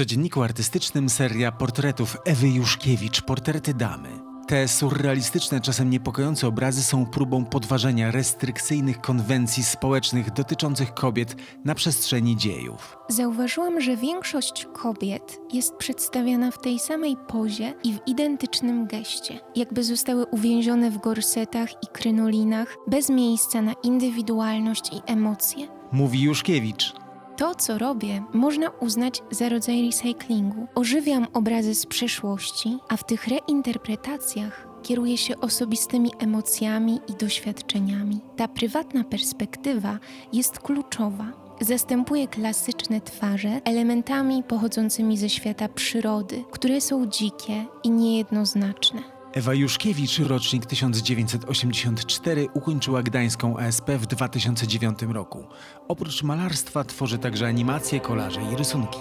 codzienniku artystycznym seria portretów Ewy Juszkiewicz, Portrety Damy. Te surrealistyczne, czasem niepokojące obrazy są próbą podważenia restrykcyjnych konwencji społecznych dotyczących kobiet na przestrzeni dziejów. Zauważyłam, że większość kobiet jest przedstawiana w tej samej pozie i w identycznym geście, jakby zostały uwięzione w gorsetach i krynolinach, bez miejsca na indywidualność i emocje. Mówi Juszkiewicz. To, co robię, można uznać za rodzaj recyklingu. Ożywiam obrazy z przeszłości, a w tych reinterpretacjach kieruję się osobistymi emocjami i doświadczeniami. Ta prywatna perspektywa jest kluczowa. Zastępuje klasyczne twarze elementami pochodzącymi ze świata przyrody, które są dzikie i niejednoznaczne. Ewa Juszkiewicz, rocznik 1984, ukończyła Gdańską ASP w 2009 roku. Oprócz malarstwa tworzy także animacje, kolaże i rysunki.